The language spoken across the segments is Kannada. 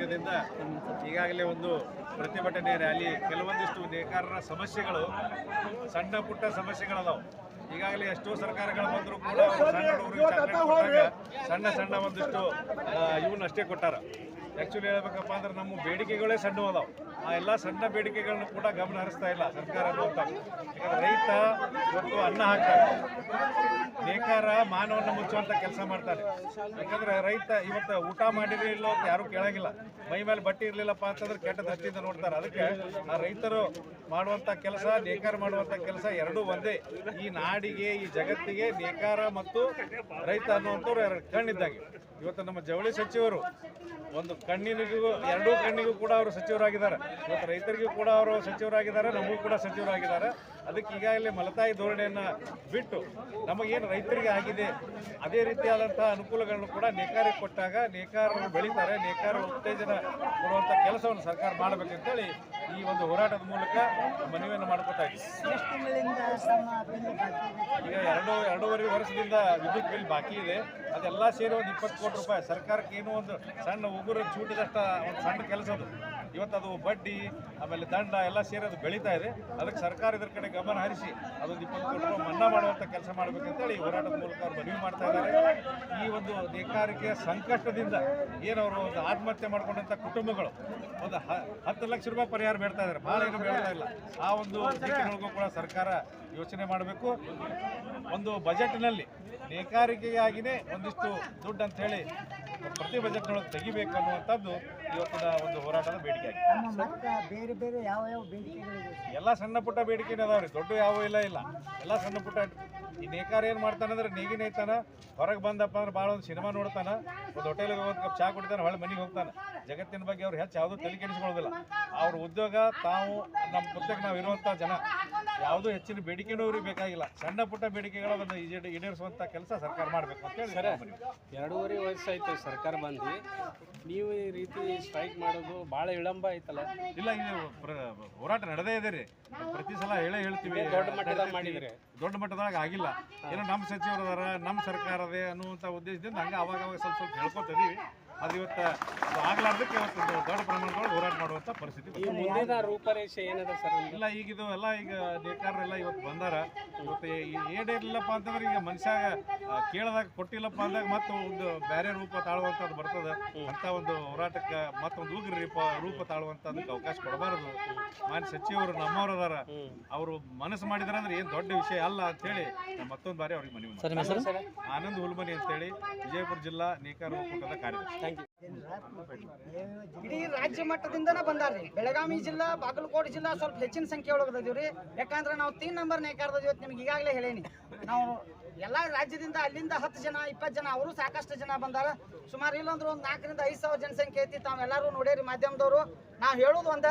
ಸಂಘದಿಂದ ಈಗಾಗಲೇ ಒಂದು ಪ್ರತಿಭಟನೆ ರ್ಯಾಲಿ ಕೆಲವೊಂದಿಷ್ಟು ನೇಕಾರರ ಸಮಸ್ಯೆಗಳು ಸಣ್ಣ ಪುಟ್ಟ ಸಮಸ್ಯೆಗಳದಾವು. ಈಗಾಗಲೇ ಎಷ್ಟೋ ಸರ್ಕಾರಗಳು ಬಂದರೂ ಕೂಡ ಸಣ್ಣ ಸಣ್ಣ ಸಣ್ಣ ಒಂದಿಷ್ಟು ಇವನ್ನ ಅಷ್ಟೇ ಕೊಟ್ಟಾರ. ಆ್ಯಕ್ಚುಲಿ ಹೇಳ್ಬೇಕಪ್ಪ ಅಂದ್ರೆ ನಮ್ಮ ಬೇಡಿಕೆಗಳೇ ಸಣ್ಣ ಅದಾವು. ಆ ಎಲ್ಲ ಸಣ್ಣ ಬೇಡಿಕೆಗಳನ್ನು ಕೂಡ ಗಮನ ಹರಿಸ್ತಾ ಇಲ್ಲ ಸರ್ಕಾರ ಅನ್ನುವಂಥ ಯಾಕಂದ್ರೆ ರೈತ ಇವತ್ತು ಅನ್ನ ಹಾಕ್ತಾರೆ ನೇಕಾರ ಮಾನವನ್ನ ಮುಚ್ಚುವಂತ ಕೆಲಸ ಮಾಡ್ತಾರೆ. ಯಾಕಂದ್ರೆ ರೈತ ಇವತ್ತು ಊಟ ಮಾಡಿದ್ರೆ ಇಲ್ಲೋ ಅಂತ ಯಾರು ಕೇಳಂಗಿಲ್ಲ. ಮೈ ಮೇಲೆ ಬಟ್ಟೆ ಇರ್ಲಿಲ್ಲಪ್ಪ ಅಂತಂದ್ರೆ ಕೆಟ್ಟ ದೃಷ್ಟಿಯಿಂದ ನೋಡ್ತಾರೆ. ಅದಕ್ಕೆ ಆ ರೈತರು ಮಾಡುವಂತ ಕೆಲಸ, ನೇಕಾರ ಮಾಡುವಂತ ಕೆಲಸ ಎರಡೂ ಒಂದೇ. ಈ ನಾಡಿಗೆ, ಈ ಜಗತ್ತಿಗೆ ನೇಕಾರ ಮತ್ತು ರೈತ ಅನ್ನುವಂಥವ್ರು ಎರಡು ಕಣ್ಣಿದ್ದಾಗೆ. ಇವತ್ತು ನಮ್ಮ ಜವಳಿ ಸಚಿವರು ಒಂದು ಕಣ್ಣಿನಿಗೂ, ಎರಡೂ ಕಣ್ಣಿಗೂ ಕೂಡ ಅವರು ಸಚಿವರಾಗಿದ್ದಾರೆ. ಇವತ್ತು ರೈತರಿಗೂ ಕೂಡ ಅವರು ಸಚಿವರಾಗಿದ್ದಾರೆ, ನಮಗೂ ಕೂಡ ಸಚಿವರಾಗಿದ್ದಾರೆ. ಅದಕ್ಕೆ ಈಗಾಗಲೇ ಮಲತಾಯಿ ಧೋರಣೆಯನ್ನು ಬಿಟ್ಟು ನಮಗೇನು ರೈತರಿಗೆ ಆಗಿದೆ, ಅದೇ ರೀತಿಯಾದಂಥ ಅನುಕೂಲಗಳನ್ನು ಕೂಡ ನೇಕಾರಿಗೆ ಕೊಟ್ಟಾಗ ನೇಕಾರರು ಬೆಳೀತಾರೆ ನೇಕಾರ ಉತ್ತೇಜನ ಕೊಡುವಂಥ ಕೆಲಸವನ್ನು ಸರ್ಕಾರ ಮಾಡಬೇಕಂತೇಳಿ ಈ ಒಂದು ಹೋರಾಟದ ಮೂಲಕ ಮನವಿಯನ್ನು ಮಾಡ್ಕೊತಾ? ಈಗ ಎರಡು, ಎರಡೂವರೆ ವರ್ಷದಿಂದ ವಿದ್ಯುತ್ ಬಿಲ್ ಬಾಕಿ ಇದೆ. ಅದೆಲ್ಲ ಸೇರಿ ಒಂದು ಇಪ್ಪತ್ತು ಕೋಟಿ ರೂಪಾಯಿ. ಸರ್ಕಾರಕ್ಕೆ ಏನೋ ಒಂದು ಸಣ್ಣ ಉಗುರು ಚೂಟಿದಷ್ಟ ಒಂದು ಸಣ್ಣ ಕೆಲಸ ಅದು. ಇವತ್ತು ಅದು ಬಡ್ಡಿ, ಆಮೇಲೆ ದಂಡ ಎಲ್ಲ ಸೇರಿ ಅದು ಬೆಳೀತಾ ಇದೆ. ಅದಕ್ಕೆ ಸರ್ಕಾರ ಇದ್ರ ಕಡೆ ಗಮನ ಹರಿಸಿ, ಅದೊಂದು ಇಪ್ಪತ್ತು ಕೋಟಿ ರೂಪಾಯಿ ಮನ್ನಾ ಮಾಡುವಂಥ ಕೆಲಸ ಮಾಡಬೇಕಂತೇಳಿ ಈ ಹೋರಾಟದ ಮೂಲಕ ಅವ್ರು ಮನವಿ ಮಾಡ್ತಾ ಇದ್ದಾರೆ. ಈ ಒಂದು ನೇಕಾರಿಕೆಯ ಸಂಕಷ್ಟದಿಂದ ಏನವರು ಒಂದು ಆತ್ಮಹತ್ಯೆ ಮಾಡಿಕೊಂಡಂಥ ಕುಟುಂಬಗಳು ಒಂದು ಹತ್ತು ಲಕ್ಷ ರೂಪಾಯಿ ಪರಿಹಾರ ಬೇಡ್ತಾ ಇದ್ದಾರೆ. ಭಾಳ ಏನು ಬೇಡ್ತಾ ಇಲ್ಲ. ಆ ಒಂದು ಕೂಡ ಸರ್ಕಾರ ಯೋಚನೆ ಮಾಡಬೇಕು. ಒಂದು ಬಜೆಟ್ನಲ್ಲಿ ನೇಕಾರಿಕೆಗಾಗಿನೇ ಒಂದಿಷ್ಟು ದುಡ್ಡು ಹೇಳಿ ಪ್ರತಿ ಬಜೆಟ್ನೊಳಗೆ ತೆಗಿಬೇಕು ಅನ್ನುವಂಥದ್ದು ಇವತ್ತಿನ ಒಂದು ಹೋರಾಟದ ಬೇಡಿಕೆ ಆಗಿದೆ ಬೇರೆ ಬೇರೆ ಯಾವ ಯಾವ ಬೇಡಿಕೆಗಳಿವೆ? ಎಲ್ಲ ಸಣ್ಣ ಪುಟ್ಟ ಬೇಡಿಕೆನೇ ರೀ ದೊಡ್ಡ ಯಾವ ಇಲ್ಲ ಇಲ್ಲ. ಎಲ್ಲ ಸಣ್ಣ ಪುಟ್ಟ ಈ ನೇಕಾರ ಏನು ಮಾಡ್ತಾನೆ ಅಂದ್ರೆ ನೇಗಿ ಐತಾನ ಹೊರಗೆ ಬಂದಪ್ಪ ಅಂದ್ರೆ ಭಾಳ ಒಂದು ಸಿನಿಮಾ ನೋಡ್ತಾನೆ. ಒಂದು ಹೋಟೆಲ್ಗೆ ಹೋಗಿ ಕಪ್ ಚಾ ಕುಡಿತಾನೆ ಹೊಳೆ ಮನೆಗೆ ಹೋಗ್ತಾನೆ. ಜಗತ್ತಿನ ಬಗ್ಗೆ ಅವ್ರು ಹೆಚ್ಚು ಯಾವುದೂ ತಲೆ ಕೆಡಿಸಿಕೊಳ್ಳೋದಿಲ್ಲ ಅವ್ರ ಉದ್ಯೋಗ ತಾವು ನಮ್ಮ ಪ್ರತ್ಯೇಕ ನಾವು ಇರುವಂಥ ಜನ. ಯಾವುದೂ ಹೆಚ್ಚಿನ ಬೇಡಿಕೆನೂ ಇವ್ರಿಗೆ ಬೇಕಾಗಿಲ್ಲ. ಸಣ್ಣ ಪುಟ್ಟ ಬೇಡಿಕೆಗಳನ್ನು ಒಂದು ಈಡೇರಿಸುವಂಥ ಕೆಲಸ ಸರ್ಕಾರ ಮಾಡಬೇಕು ಅಂತ ಹೇಳಿ. ಎರಡೂವರೆ ವರ್ಷಾಯ್ತು ಸರ್ಕಾರ ಬಂದು. ನೀವು ಈ ರೀತಿ ಸ್ಟ್ರೈಕ್ ಮಾಡೋದು ಭಾಳ ವಿಳಂಬ ಆಯ್ತಲ್ಲ? ಇಲ್ಲ ಇದು ಹೋರಾಟ ನಡೆದೇ ಇದೆ ರೀ. ಪ್ರತಿ ಸಲ ಹೇಳೇ ಹೇಳ್ತೀವಿ. ದೊಡ್ಡ ಮಟ್ಟದಾಗ ಮಾಡಿದ್ರೆ. ದೊಡ್ಡ ಮಟ್ಟದಾಗ ಆಗಿಲ್ಲ. ಏನೋ ನಮ್ಮ ಸಚಿವರು ಅದಾರ ನಮ್ಮ ಸರ್ಕಾರದೇ ಅನ್ನುವಂಥ ಉದ್ದೇಶದಿಂದ ಹಂಗೆ ಅವಾಗ ಅವಾಗ ಸ್ವಲ್ಪ ಸ್ವಲ್ಪ ಹೇಳ್ಕೊತಿದೀವಿ ಅದು ಇವತ್ತು ಆಗ್ಲಾರ್ದಕ್ಕೆ ಇವತ್ತು ದೊಡ್ಡ ಪ್ರಮಾಣದೊಳಗೆ ಹೋರಾಟ ಮಾಡುವಂಥ ಪರಿಸ್ಥಿತಿ ಈ ಮುಂದಿನ ರೂಪರೇಷೆ ಏನದ ಸರ್ ಇಲ್ಲ ಈಗ ಇದು ಎಲ್ಲ ಈಗ ನೇಕಾರರೆಲ್ಲ ಇವತ್ತು ಬಂದಾರ. ಇವತ್ತು ಏನಿಲ್ಲಪ್ಪ ಅಂತಂದ್ರೆ ಈಗ ಮನುಷ್ಯ ಕೇಳದಾಗ ಕೊಟ್ಟಿಲ್ಲಪ್ಪ ಅಂದಾಗ ಮತ್ತೆ ಒಂದು ಬೇರೆ ರೂಪ ತಾಳುವಂಥದ್ದು ಬರ್ತದೆ. ಅಂತ ಒಂದು ಹೋರಾಟಕ್ಕೆ ಮತ್ತೊಂದು ಉಗ್ರ ರೂಪ ರೂಪ ತಾಳುವಂಥದಕ್ಕೆ ಅವಕಾಶ ಕೊಡಬಾರದು. ಮಾನ್ಯ ಸಚಿವರು ನಮ್ಮವ್ರು ಅದಾರ. ಅವರು ಮನಸ್ಸು ಮಾಡಿದಾರೆ ಅಂದ್ರೆ ಏನು ದೊಡ್ಡ ವಿಷಯ ಅಲ್ಲ ಅಂತೇಳಿ ಮತ್ತೊಂದು ಬಾರಿ ಅವ್ರಿಗೆ ಮನವಿ ಆನಂದ್ ಹುಲ್ಮನಿ ಅಂತೇಳಿ ವಿಜಯಪುರ ಜಿಲ್ಲಾ ನೇಕಾರ ಒಕ್ಕೂಟದ ಕಾರ್ಯದರ್ಶಿ. ಇಡೀ ರಾಜ್ಯ ಮಟ್ಟದಿಂದನೇ ಬಂದಾರ್ರಿ. ಬೆಳಗಾವಿ ಜಿಲ್ಲಾ, ಬಾಗಲಕೋಟೆ ಜಿಲ್ಲಾ ಸ್ವಲ್ಪ ಹೆಚ್ಚಿನ ಸಂಖ್ಯೆ ಒಳಗೆ ರೀ ಯಾಕಂದ್ರೆ ನಾವು ತೀನ್ ನಂಬರ್ ನೇಕಾರದ ಇವತ್ತು ನಿಮ್ಗೆ ಈಗಾಗಲೇ ಹೇಳೇನಿ. ನಾವು ಎಲ್ಲ ರಾಜ್ಯದಿಂದ ಅಲ್ಲಿಂದ ಹತ್ತು ಜನ, ಇಪ್ಪತ್ತು ಜನ, ಅವರು ಸಾಕಷ್ಟು ಜನ ಬಂದಾರ. ಸುಮಾರು ಇಲ್ಲಂದ್ರೆ ಒಂದು ನಾಲ್ಕರಿಂದ ಐದು ಸಾವಿರ ಜನಸಂಖ್ಯೆ ಐತಿ. ತಾವೆಲ್ಲರೂ ನೋಡೇರಿ ಮಾಧ್ಯಮದವರು. ನಾವು ಹೇಳೋದು ಒಂದ,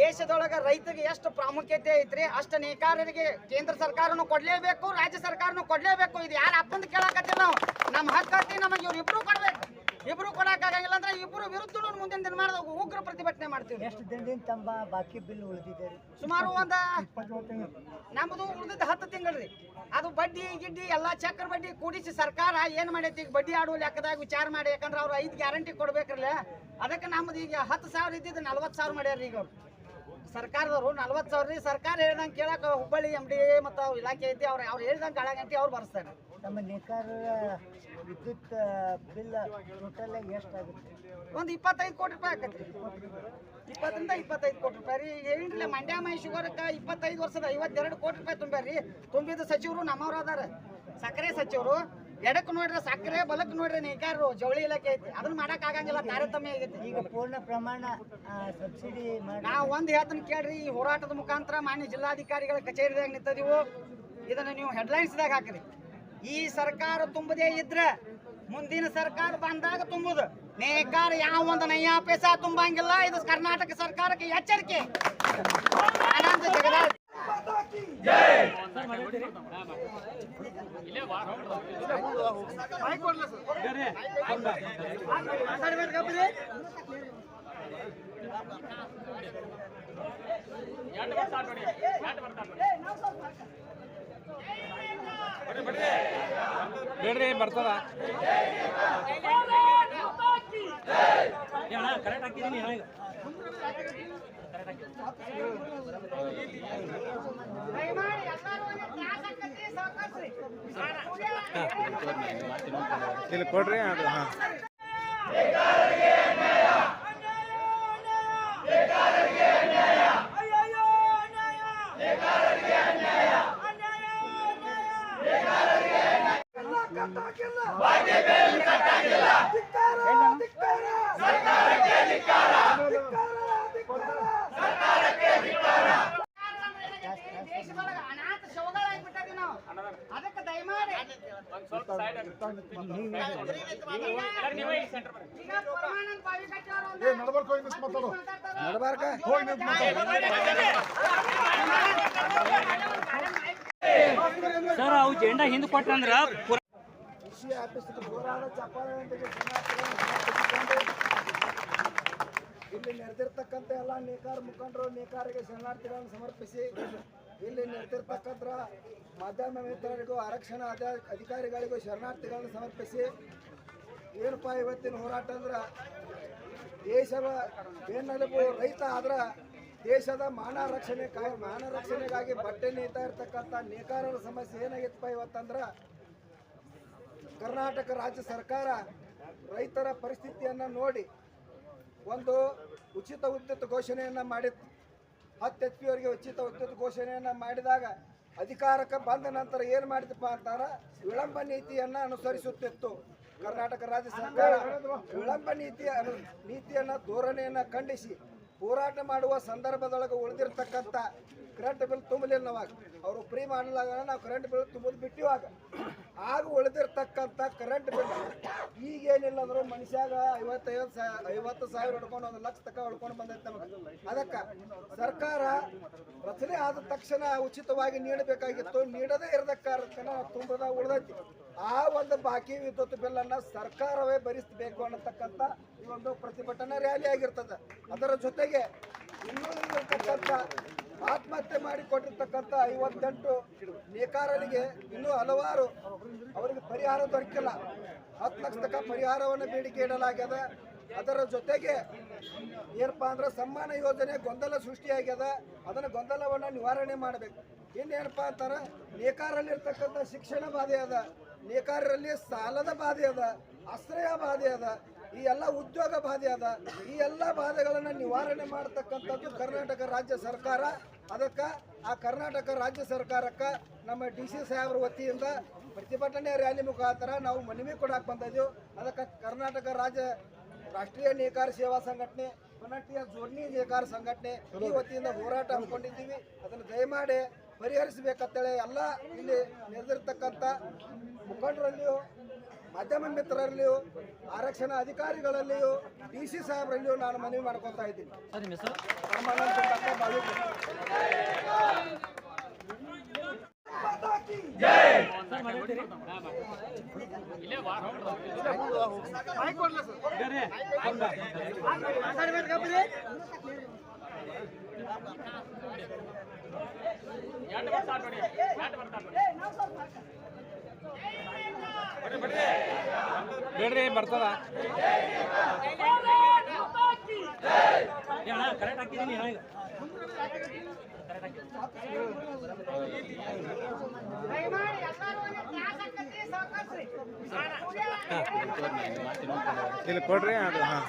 ದೇಶದೊಳಗೆ ರೈತರಿಗೆ ಎಷ್ಟು ಪ್ರಾಮುಖ್ಯತೆ ಐತ್ರಿ ಅಷ್ಟು ನೇಕಾರರಿಗೆ ಕೇಂದ್ರ ಸರ್ಕಾರನು ಕೊಡ್ಲೇಬೇಕು, ರಾಜ್ಯ ಸರ್ಕಾರನು ಕೊಡ್ಲೇಬೇಕು. ಇದು ಯಾರು ಅಪ್ಪಂದು ಕೇಳಕತ್ತೀವಿ ನಾವು. ನಮ್ಮ ಹಕ್ಕತ್ತಿ ನಮಗೆ ಇವ್ರು ಇಬ್ರು ಕೊಡ್ಬೇಕು. ಇಬ್ರು ಕೊಡಕ್ಕಾಗಂಗಿಲ್ಲ ಅಂದ್ರೆ ಇಬ್ರು ವಿರುದ್ಧ ಮುಂದಿನ ದಿನಮಾನದ ಉಗ್ರ ಪ್ರತಿಭಟನೆ ಮಾಡ್ತೀವಿ. ಎಷ್ಟು ದಿನದಿಂದ ತಮ್ಮ ಬಾಕಿ ಬಿಲ್ ಉಳಿದಿದೆ ಸುಮಾರು ಒಂದ ನಮ್ದು ಉಳಿದಿದ್ದ ಹತ್ತು ತಿಂಗಳ್ರಿ ಅದು ಬಡ್ಡಿ ಗಿಡ್ಡಿ ಎಲ್ಲಾ ಚಕ್ರ ಬಡ್ಡಿ ಕೂಡಿಸಿ ಸರ್ಕಾರ ಏನ್ ಮಾಡೈತಿ? ಈಗ ಬಡ್ಡಿ ಆಡುವ ಲೆಕ್ಕದಾಗ ವಿಚಾರ ಮಾಡಿ ಯಾಕಂದ್ರೆ ಅವ್ರು ಐದು ಗ್ಯಾರಂಟಿ ಕೊಡ್ಬೇಕ್ರಲ್ಲ. ಅದಕ್ಕೆ ನಮ್ದು ಈಗ ಹತ್ತು ಸಾವಿರ ಇದ್ದಿದ್ದು ನಲ್ವತ್ತು ಸಾವಿರ ಮಾಡ್ಯಾರ ಈಗ ಅವ್ರು. ಸರ್ಕಾರದವರು ನಲ್ವತ್ತು ಸಾವಿರ ರೀ. ಸರ್ಕಾರ ಹೇಳ್ದಂಗೆ ಕೇಳಕ ಹುಬ್ಬಳ್ಳಿ ಎಂ ಡಿ ಮತ್ತು ಅವ್ರು ಇಲಾಖೆ ಐತಿ. ಅವ್ರು ಅವ್ರು ಹೇಳ್ದಂಗೆ ಕಾಳಗಂಟಿ ಅವ್ರು ಬರ್ಸ್ತಾರೆ. ತಮ್ಮ ನೇಕಾರರ ವಿದ್ಯುತ್ ಬಿಲ್ ಟೋಟಲ್ ಎಷ್ಟಾಗುತ್ತೆ? ಒಂದು ಇಪ್ಪತ್ತೈದು ಕೋಟಿ ರೂಪಾಯಿ ಆಗತ್ತೆ ಇಪ್ಪತ್ತರಿಂದ ಇಪ್ಪತ್ತೈದು ಕೋಟಿ ರೂಪಾಯಿ ರೀ. ಏನಿಲ್ಲ ಮಂಡ್ಯ ಮೈ ಶುಗರ್ಕ ಇಪ್ಪತ್ತೈದು ವರ್ಷದ ಐವತ್ತೆರಡು ಕೋಟಿ ರೂಪಾಯಿ ತುಂಬ್ಯಾರಿ. ತುಂಬಿದ ಸಚಿವರು ನಮ್ಮವ್ರು ಅದಾರ. ಸಕ್ಕರೆ ಸಚಿವರು ಎಡಕ್ಕೆ ನೋಡ್ರಿ ಸಕ್ಕರೆ ಬಲಕ್ಕೆ ನೋಡ್ರಿ ನೇಕಾರರು ಜವಳಿ ಇಲಾಖೆ ಐತಿ. ಅದನ್ನ ಮಾಡಕ್ ಆಗಂಗಿಲ್ಲ ತಾರತಮ್ಯ ಆಗೈತಿ. ಈಗ ಪೂರ್ಣ ಪ್ರಮಾಣ ಸಬ್ಸಿಡಿ ನಾವು ಒಂದ್ ಹೇಳ್ತೀನಿ ಕೇಳ್ರಿ ಈ ಹೋರಾಟದ ಮುಖಾಂತರ ಮಾನ್ಯ ಜಿಲ್ಲಾಧಿಕಾರಿಗಳ ಕಚೇರಿದಾಗ ನಿಂತದಿವು? ಇದನ್ನ ನೀವು ಹೆಡ್ಲೈನ್ಸ್ದಾಗ ಹಾಕ್ರಿ. ಈ ಸರ್ಕಾರ ತುಂಬದೇ ಇದ್ರ ಮುಂದಿನ ಸರ್ಕಾರ ಬಂದಾಗ ತುಂಬುದು. ನೇಕಾರ ಯಾವ ಒಂದು ನಯ್ಯ ಪೈಸಾ ತುಂಬಂಗಿಲ್ಲ ಇದು ಕರ್ನಾಟಕ ಸರ್ಕಾರಕ್ಕೆ ಎಚ್ಚರಿಕೆ. ಬೇಡ್ರಿ ಬರ್ತದ ಸಾಕಾಸ್ರಿ. ಇಲ್ಲಿ ಕೊಡ್ರಿ ಅದು ಹಾಂ ಸರ್ ಅವು ಜೆಂಡಾ ಹಿಂದೆ ಕೊಟ್ಟಂದ್ರ ಕೃಷಿ ಆಫೀಸ್ಗೆ ಹೋರಾಡ ಸಮರ್ಪಿಸಿಕೊಂಡು ಇಲ್ಲಿ ನಡೆದಿರ್ತಕ್ಕಂಥ ಎಲ್ಲ ನೇಕಾರ ಮುಖಂಡರು, ನೇಕಾರಿಗೆ ಶರಣಾರ್ಥಿಗಳನ್ನು ಸಮರ್ಪಿಸಿ ಇಲ್ಲಿ ನಡೆದಿರ್ತಕ್ಕಂಥ ಮಾಧ್ಯಮ ಮಿತ್ರರಿಗೂ, ಆರಕ್ಷಣಾ ಅಧ- ಅಧಿಕಾರಿಗಳಿಗೂ ಶರಣಾರ್ಥಿಗಳನ್ನು ಸಮರ್ಪಿಸಿ ಏನಪ್ಪ ಇವತ್ತಿನ ಹೋರಾಟ ಅಂದ್ರೆ ದೇಶದ ಬೆನ್ನೆಲುಬು ರೈತ ಆದ್ರೆ ದೇಶದ ಮಾನ ರಕ್ಷಣೆ ಮಾನ ರಕ್ಷಣೆಗಾಗಿ ಬಟ್ಟೆ ನೇತಾ ಇರ್ತಕ್ಕಂಥ ನೇಕಾರರ ಸಮಸ್ಯೆ ಏನಾಗಿತ್ತಪ್ಪ ಇವತ್ತಂದ್ರೆ ಕರ್ನಾಟಕ ರಾಜ್ಯ ಸರ್ಕಾರ ರೈತರ ಪರಿಸ್ಥಿತಿಯನ್ನು ನೋಡಿ ಒಂದು ಉಚಿತ ವಿದ್ಯುತ್ ಘೋಷಣೆಯನ್ನು ಮಾಡಿತ್ತು. ಹತ್ತು ಎಚ್ ಪಿ ಅವರಿಗೆ ಉಚಿತ ವಿದ್ಯುತ್ ಘೋಷಣೆಯನ್ನು ಮಾಡಿದಾಗ ಅಧಿಕಾರಕ್ಕೆ ಬಂದ ನಂತರ ಏನು ಮಾಡಿದಪ್ಪ ಅಂತಾರೆ, ವಿಳಂಬ ನೀತಿಯನ್ನು ಅನುಸರಿಸುತ್ತಿತ್ತು. ಕರ್ನಾಟಕ ರಾಜ್ಯ ಸರ್ಕಾರ ವಿಳಂಬ ನೀತಿಯ ಅನು, ನೀತಿಯನ್ನು ಧೋರಣೆಯನ್ನು ಖಂಡಿಸಿ ಹೋರಾಟ ಮಾಡುವ ಸಂದರ್ಭದೊಳಗೆ ಉಳಿದಿರ್ತಕ್ಕಂಥ ಕರೆಂಟ್ ಬಿಲ್ ತುಂಬಲಿಲ್ಲವಾಗ ಅವರು ಫ್ರೀ ಮಾಡಲಾಗ ನಾವು ಕರೆಂಟ್ ಬಿಲ್ ತುಂಬೋದು ಬಿಟ್ಟಿವಾಗ ಆಗ ಉಳಿದಿರ್ತಕ್ಕಂಥ ಕರೆಂಟ್ ಬಿಲ್ ಈಗೇನಿಲ್ಲ ಅಂದ್ರೆ ಮನುಷ್ಯಾಗ ಐವತ್ತೈವತ್ತು ಸಾ, ಐವತ್ತು ಸಾವಿರ ಹಿಡ್ಕೊಂಡು ಒಂದು ಲಕ್ಷ ತಕ ಹಿಡ್ಕೊಂಡು ಬಂದೈತೆ ನಮಗೆ. ಅದಕ್ಕೆ ಸರ್ಕಾರ ರಚನೆ ಆದ ತಕ್ಷಣ ಉಚಿತವಾಗಿ ನೀಡಬೇಕಾಗಿತ್ತು. ನೀಡದೇ ಇರದ ಕಾರಣಕ್ಕನ ತುಂಬದ ಉಳಿದೈತಿ. ಆ ಒಂದು ಬಾಕಿ ವಿದ್ಯುತ್ ಬಿಲ್ಲನ್ನು ಸರ್ಕಾರವೇ ಭರಿಸಬೇಕು ಅನ್ನತಕ್ಕಂಥ ಈ ಒಂದು ಪ್ರತಿಭಟನಾ ರ್ಯಾಲಿ ಆಗಿರ್ತದೆ. ಅದರ ಜೊತೆಗೆ ಇನ್ನೂ ಇರ್ತಕ್ಕಂಥ ಆತ್ಮಹತ್ಯೆ ಮಾಡಿಕೊಟ್ಟಿರ್ತಕ್ಕಂಥ ಐವತ್ತೆಂಟು ನೇಕಾರರಿಗೆ ಇನ್ನೂ ಹಲವಾರು ಅವರಿಗೆ ಪರಿಹಾರ ದೊರಕಿಲ್ಲ. ಹತ್ತು ಲಕ್ಷ ತಕ್ಕ ಪರಿಹಾರವನ್ನು ಬೇಡಿಕೆ ಇಡಲಾಗ್ಯದ. ಅದರ ಜೊತೆಗೆ ಏನಪ್ಪ ಅಂದ್ರೆ ಸಮ್ಮಾನ ಯೋಜನೆ ಗೊಂದಲ ಸೃಷ್ಟಿಯಾಗ್ಯದ. ಅದನ್ನು ಗೊಂದಲವನ್ನು ನಿವಾರಣೆ ಮಾಡಬೇಕು. ಇನ್ನೇನಪ್ಪ ಅಂತಾರೆ ನೇಕಾರಲ್ಲಿ ಇರ್ತಕ್ಕಂಥ ಶಿಕ್ಷಣ ಬಾಧೆ ಅದ. ನೇಕಾರರಲ್ಲಿ ಸಾಲದ ಬಾಧೆ ಅದ. ಆಶ್ರಯ ಬಾಧೆ ಅದ. ಈ ಎಲ್ಲ ಉದ್ಯೋಗ ಬಾಧೆ ಅದ. ಈ ಎಲ್ಲ ಬಾಧೆಗಳನ್ನು ನಿವಾರಣೆ ಮಾಡತಕ್ಕಂಥದ್ದು ಕರ್ನಾಟಕ ರಾಜ್ಯ ಸರ್ಕಾರ. ಅದಕ್ಕೆ ಆ ಕರ್ನಾಟಕ ರಾಜ್ಯ ಸರ್ಕಾರಕ್ಕೆ ನಮ್ಮ ಡಿ ಸಿ ಸಾಹೇಬ್ರ ವತಿಯಿಂದ ಪ್ರತಿಭಟನೆ ರ್ಯಾಲಿ ಮುಖಾಂತರ ನಾವು ಮನವಿ ಕೊಡಕ್ಕೆ ಬಂದಿದ್ದೆವು ಅದಕ್ಕೆ ಕರ್ನಾಟಕ ರಾಜ್ಯ ರಾಷ್ಟ್ರೀಯ ನೇಕಾರ ಸೇವಾ ಸಂಘಟನೆ, ಪನಟ್ಟಿಯ ಜೋಡಣಿ ನೇಕಾರ ಸಂಘಟನೆ ಈ ವತಿಯಿಂದ ಹೋರಾಟ ಹಮ್ಮಿಕೊಂಡಿದ್ದೀವಿ. ಅದನ್ನು ದಯಮಾಡಿ ಪರಿಹರಿಸಬೇಕಂತೇಳಿ ಎಲ್ಲ ಇಲ್ಲಿ ನೆರೆದಿರ್ತಕ್ಕಂಥ ಮುಖಂಡರಲ್ಲಿಯೂ ಮಾಧ್ಯಮ ಮಿತ್ರರಲ್ಲಿಯೂ ಆರಕ್ಷಣಾ ಅಧಿಕಾರಿಗಳಲ್ಲಿಯೂ ಡಿ ಸಿ ಸಾಹೇಬರಲ್ಲಿಯೂ ನಾನು ಮನವಿ ಮಾಡ್ಕೊತಾ ಇದ್ದೀನಿ. ಎರಡು ಬರ್ತಾ ಹೆಸರು? ಎರಡು ಡಾಕ್ಟರ್ ಬಾಲುಕುಮಾರ್. ಬೇಡ್ರಿ ಬರ್ತದ. ಕರೆಕ್ಟ್ ಹಾಕಿದ್ದೀನಿ. ಇಲ್ಲಿ ಕೊಡ್ರಿ ಅದು ಹಾಂ.